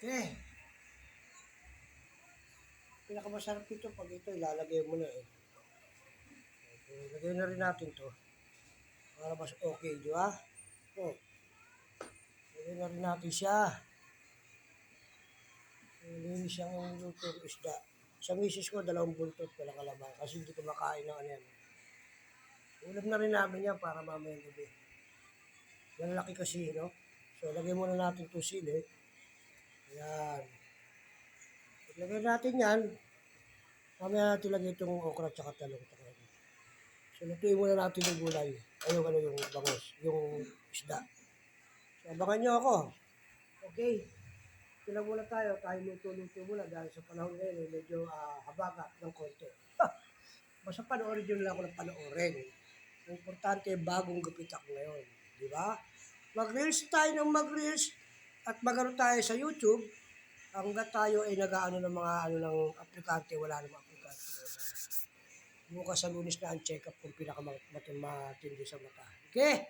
Okay. Pinakamasarap ito pag ito ilalagay mo na eh. Okay, ilagay na rin natin to para mas okay, di ba? Oh. So, ilagay na rin natin siya. Linis siyang lutong isda. Sa misis ko, dalawang buntot ko lang kasi hindi ko makain ng ano yan. Ulam na rin namin yan para mamaya gabi. Malalaki kasi, no? So, lagay muna natin to sili. Eh. Yan. Lagay natin yan. Mamaya natin lagay itong okra at saka talong. So, lutuin muna natin yung gulay. Ay, yung, ano, yung bangos. Yung isda. So, abangan nyo ako. Okay. Lang muna tayo. Tayo luto-luto muna dahil sa panahon ngayon, eh, medyo uh, habaga ng konti. Basta panoorin nyo lang ako ng panoorin. Ang importante, bagong gupit ako ngayon. Di ba? Mag-reels tayo ng mag-reels at magano tayo sa YouTube hanggat tayo ay nag-ano ng mga ano ng aplikante, wala namang aplikante. Bukas sa lunes na ang check-up kung pinakamatindi sa mata. Okay?